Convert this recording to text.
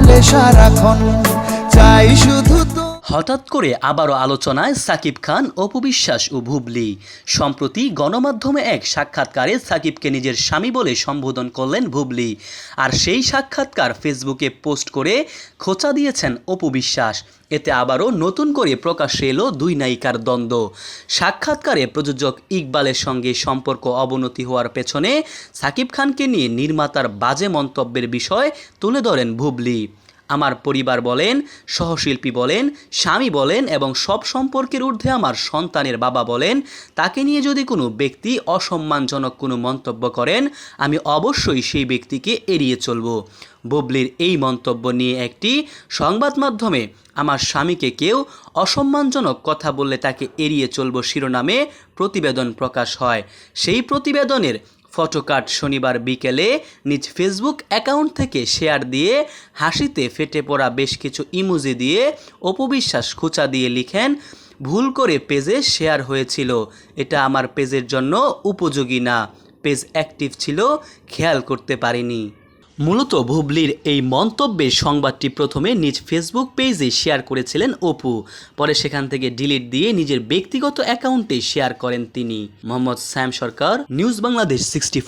বলে সারাক্ষণ চাই শুধু তো হঠাৎ করে আবারও আলোচনায় সাকিব খান অপবিশ্বাস ও ভুবলি সম্প্রতি গণমাধ্যমে এক সাক্ষাৎকারে সাকিবকে নিজের স্বামী বলে সম্বোধন করলেন ভুবলি আর সেই সাক্ষাৎকার ফেসবুকে পোস্ট করে খোঁচা দিয়েছেন অপবিশ্বাস। এতে আবারও নতুন করে প্রকাশ্যে এলো দুই নায়িকার দ্বন্দ্ব। সাক্ষাৎকারে প্রযোজক ইকবালের সঙ্গে সম্পর্ক অবনতি হওয়ার পেছনে সাকিব খানকে নিয়ে নির্মাতার বাজে মন্তব্যের বিষয় তুলে ধরেন ভুবলি আমার পরিবার বলেন, সহশিল্পী বলেন, স্বামী বলেন এবং সব সম্পর্কের ঊর্ধ্বে আমার সন্তানের বাবা বলেন, তাকে নিয়ে যদি কোনো ব্যক্তি অসম্মানজনক কোনো মন্তব্য করেন, আমি অবশ্যই সেই ব্যক্তিকে এড়িয়ে চলব। বুবলির এই মন্তব্য নিয়ে একটি সংবাদ মাধ্যমে আমার স্বামীকে কেউ অসম্মানজনক কথা বললে তাকে এড়িয়ে চলব শিরোনামে প্রতিবেদন প্রকাশ হয়। সেই প্রতিবেদনের ফটোকার্ড শনিবার বিকেলে নিজ ফেসবুক অ্যাকাউন্ট থেকে শেয়ার দিয়ে হাসিতে ফেটে পড়া বেশ কিছু ইমোজি দিয়ে অপবিশ্বাস খোঁচা দিয়ে লিখেন, ভুল করে পেজে শেয়ার হয়েছিল। এটা আমার পেজের জন্য উপযোগী না। পেজ অ্যাক্টিভ ছিল, খেয়াল করতে পারিনি। মূলত ভুবলির এই মন্তব্যে সংবাদটি প্রথমে নিজ ফেসবুক পেজে শেয়ার করেছিলেন অপু। পরে সেখান থেকে ডিলিট দিয়ে নিজের ব্যক্তিগত অ্যাকাউন্টে শেয়ার করেন তিনি। Mohammad Shyam Sarkar, news Bangladesh sixty